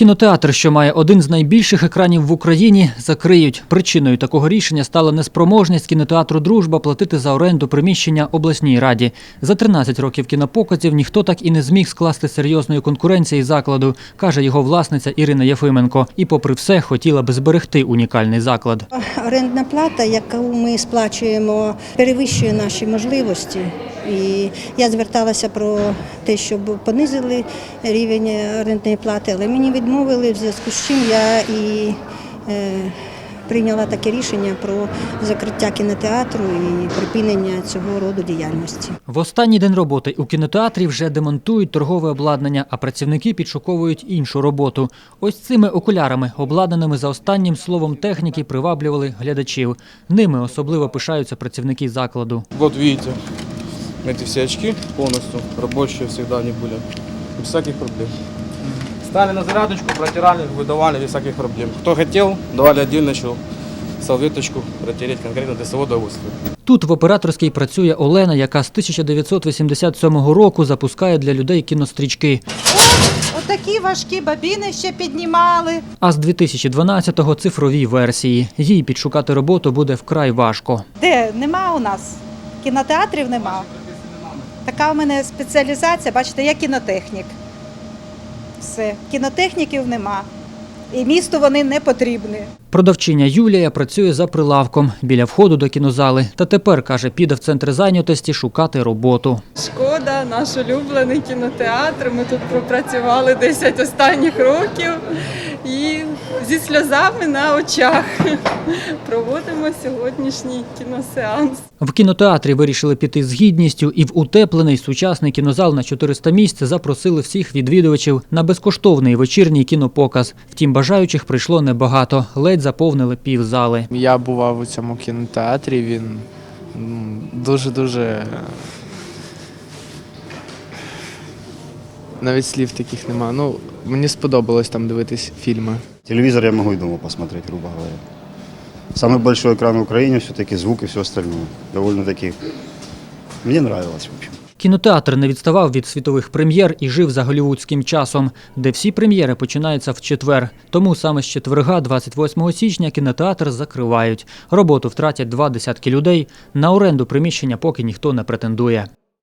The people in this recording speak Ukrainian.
Кінотеатр, що має один з найбільших екранів в Україні, закриють. Причиною такого рішення стала неспроможність кінотеатру Дружба платити за оренду приміщення обласній раді. За 13 років кінопоказів ніхто так і не зміг скласти серйозної конкуренції закладу, каже його власниця Ірина Єфименко. І, попри все, хотіла би зберегти унікальний заклад. Орендна плата, яку ми сплачуємо, перевищує наші можливості. І я зверталася про те, щоб понизили рівень орендної плати, але мені відмовили, в зв'язку з чим я і е, прийняла таке рішення про закриття кінотеатру і припинення цього роду діяльності. В останній день роботи у кінотеатрі вже демонтують торгове обладнання, а працівники підшуковують іншу роботу. Ось цими окулярами, обладнаними за останнім словом техніки, приваблювали глядачів. Ними особливо пишаються працівники закладу. Вот видите, эти все очки полностью рабочие всегда они были. Без всяких проблем. Стали на зарядочку, протирали, выдавали без всяких проблем. Кто хотел, давали отдельно еще салфеточку протереть конкретно для своего удовольствия. Тут в операторській працює Олена, яка з 1987 року запускає для людей кінострічки. Отакі важкі бабіни ще піднімали. А з 2012-го цифрові версії. Їй підшукати роботу буде вкрай важко. Де нема у нас? Кінотеатрів нема. Така у мене спеціалізація, бачите, я кінотехнік. Все, кінотехніків нема. І місту вони не потрібні. Продавчиня Юлія працює за прилавком біля входу до кінозали. Та тепер каже, піде в центр зайнятості шукати роботу. Шкода, наш улюблений кінотеатр. Ми тут пропрацювали 10 останніх років і зі сльозами на очах проводимо сьогоднішній кіносеанс. В кінотеатрі вирішили піти з гідністю і в утеплений сучасний кінозал на 400 місць запросили всіх відвідувачів на безкоштовний вечірній кінопоказ. Втім, бажаючих прийшло небагато. Ледь заповнили півзали. Я бував у цьому кінотеатрі, він дуже-дуже. Навіть слів таких нема. Ну, мені сподобалось там дивитись фільми. Телевизор я могу и дома посмотреть, грубо говоря. Самый большой экран в Украине, все-таки звук и все остальное. Довольно-таки мне нравилось, в общем. Кінотеатр не відставав від світових прем'єр і жив за голівудським часом, де всі прем'єри починаються в четвер. Тому саме з четверга, 28 січня, кінотеатр закривають. Роботу втратять два десятки людей. На оренду приміщення поки ніхто не претендує.